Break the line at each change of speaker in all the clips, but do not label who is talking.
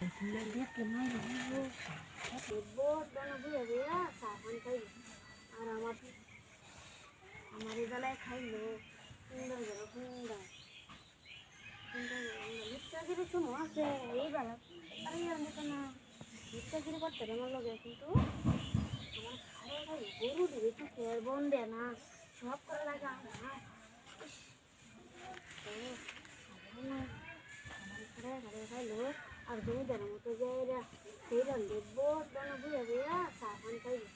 আর
আমার আমার এই বেলায় খাইলো সুন্দর গেল সুন্দর সুন্দর মিথ্যাগিরি শুনো আছে এই বেলা আরে আমি তো না মিথ্যাগিরি করতে আমার লগে কিন্তু আমার খাই গরু দিবে তুই খেয়ার বন দে না সব করে লাগে আমার আর জমিদারের মতো যাইরা সেইটা দেখব দানা বুঝে দিয়া সাবান খাইলো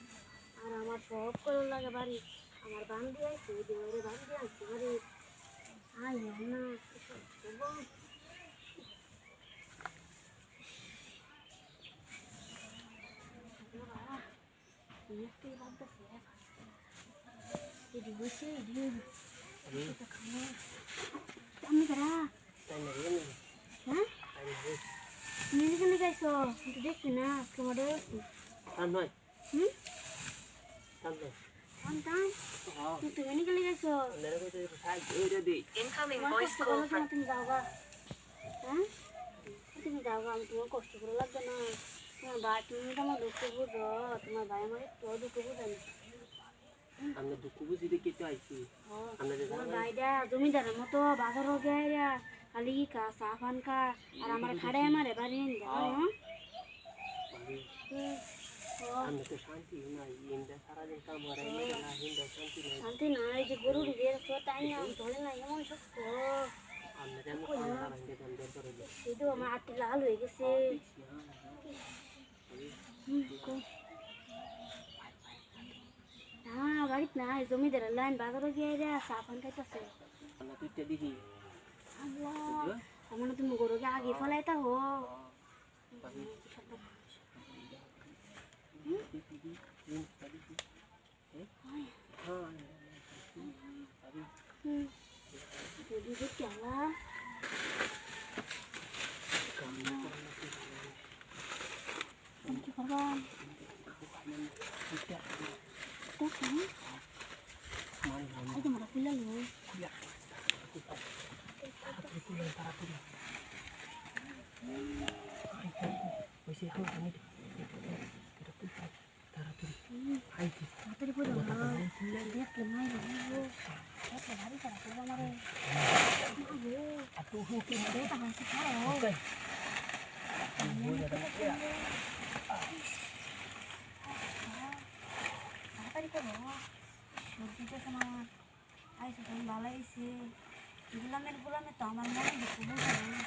আর আমার সব করে লাগে বাড়ি আমার বান্ধি আইছি দেওয়ারে বান্ধি আইছি বাড়ি আই না। আমি কারা? হ্যাঁ? তুমি এখানে গাইছো? কিন্তু দেখছি না, তোমার দেখছি। হুম? কোনটা? তুমি এখানে গাইছো?
Incoming তোমার voice কষ্ট call করো from না,
তুমি যাও হ্যাঁ? তুমি যাও গা, আমি তোমার কষ্ট করে লাগবে না তোমার ভাই তুমি তো আমার দুঃখ বুঝো তোমার ভাই আমার একটু দুঃখ বুঝে না
আমরা দুঃখ বুঝি দেখি তো আইছি। আমরা
জমিদারের মতো বাজার গেরা খালি কা সাফান কা
আর আমার খাড়ে আমার
এবারে
আমরা তো শান্তি নাই ইন্দা সারাদিন কাম হারাই না হিন্দা শান্তি নাই। শান্তি
নাই যে গরু দিয়ে না ধরে না এমন শক্ত
আমরা যেন না করে
হাতটি লাল হয়ে গেছে। কই? না বাড়িত নাই জমিদারের লাইন বাজারে গিয়ে সাফান খাইতেছে। Allah kamu nanti mau gorognya lagi kalau itu ho Jadi berjalan.
Kamu. Kamu.
Kamu. Kamu.
আমরা তুইটা দেখি আল্লাহ আমার তুমি গরুকে আগে ফলাইতা হো যদি দেখতে আলা কি করবা
দেখো
এই তোমরা
খুলে লো
ওইসে হাও আমি তাড়াতাড়ি করে
দেখলে নাই রে দেখলে ভারী করা করব আমারে
আর তো হুকে এটা
হাসি খাও ওকে তাড়াতাড়ি করো সবজিটা তোমার আইসে তুমি ভালো আইসে গুলামের গুলামে তো আমার মনে দুঃখ বুঝে না